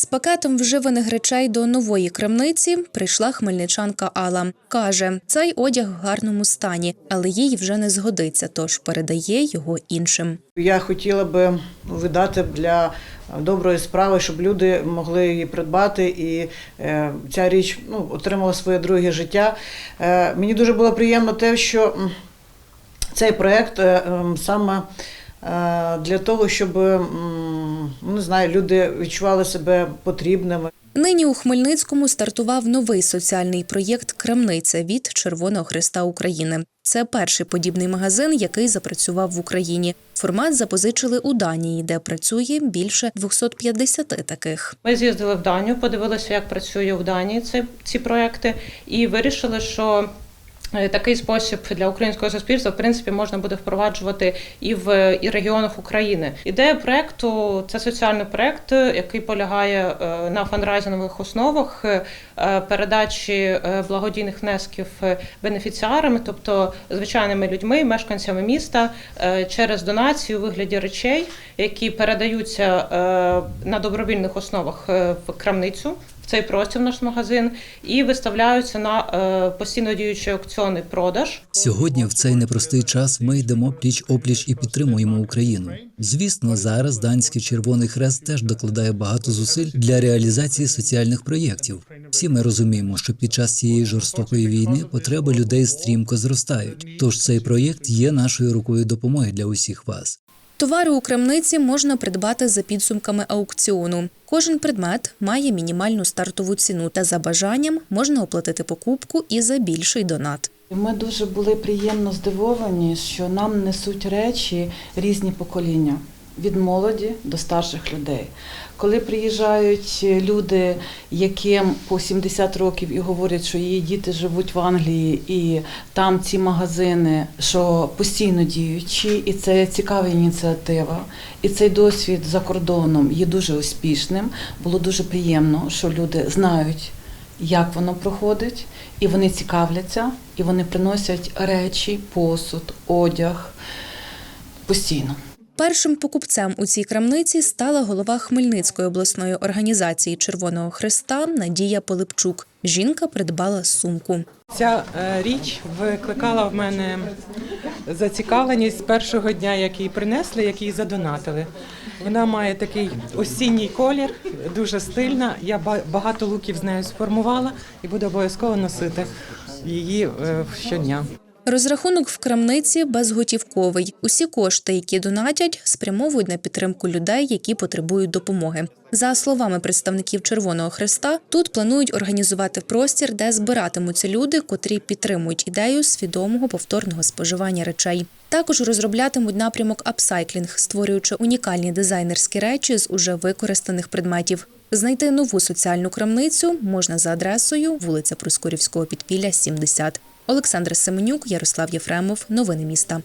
З пакетом вживаних речей до нової крамниці прийшла хмельничанка Алла. Каже, цей одяг в гарному стані, але їй вже не згодиться, тож передає його іншим. Я хотіла би видати для доброї справи, щоб люди могли її придбати, і е, ця річ ну, отримала своє друге життя. Е, мені дуже було приємно те, що цей проєкт е, саме для того, щоб ну, не знаю, люди відчували себе потрібними. Нині у Хмельницькому стартував новий соціальний проєкт Крамниця від Червоного Христа України. Це перший подібний магазин, який запрацював в Україні. Формат запозичили у Данії, де працює більше 250 таких. Ми з'їздили в Данію, подивилися, як працює в Данії ці, ці проекти, і вирішили, що е, такий спосіб для українського суспільства в принципі можна буде впроваджувати і в і регіонах України. Ідея проекту це соціальний проект, який полягає е, на фандрайзингових основах е, передачі е, благодійних внесків е, бенефіціарами, тобто звичайними людьми, мешканцями міста, е, через донацію у вигляді речей, які передаються е, на добровільних основах е, в крамницю. Цей простір наш магазин і виставляються на е, постійно діючий аукціонний продаж. Сьогодні, в цей непростий час, ми йдемо пліч опліч і підтримуємо Україну. Звісно, зараз данський Червоний Хрест теж докладає багато зусиль для реалізації соціальних проєктів. Всі ми розуміємо, що під час цієї жорстокої війни потреби людей стрімко зростають. Тож цей проєкт є нашою рукою допомоги для усіх вас. Товари у крамниці можна придбати за підсумками аукціону. Кожен предмет має мінімальну стартову ціну, та за бажанням можна оплатити покупку і за більший донат. Ми дуже були приємно здивовані, що нам несуть речі різні покоління від молоді до старших людей. Коли приїжджають люди, яким по 70 років і говорять, що її діти живуть в Англії, і там ці магазини, що постійно діючі, і це цікава ініціатива. І цей досвід за кордоном є дуже успішним. Було дуже приємно, що люди знають, як воно проходить, і вони цікавляться, і вони приносять речі, посуд, одяг постійно. Першим покупцем у цій крамниці стала голова Хмельницької обласної організації Червоного Христа Надія Полипчук. Жінка придбала сумку. Ця е, річ викликала в мене зацікавленість з першого дня, як її принесли, як її задонатили. Вона має такий осінній колір, дуже стильна. Я ба- багато луків з нею сформувала і буду обов'язково носити її е, щодня. Розрахунок в крамниці безготівковий. Усі кошти, які донатять, спрямовують на підтримку людей, які потребують допомоги. За словами представників Червоного Христа, тут планують організувати простір, де збиратимуться люди, котрі підтримують ідею свідомого повторного споживання речей. Також розроблятимуть напрямок апсайклінг, створюючи унікальні дизайнерські речі з уже використаних предметів. Знайти нову соціальну крамницю можна за адресою вулиця Проскурівського підпілля, 70. Олександра Семенюк, Ярослав Єфремов. Новини міста.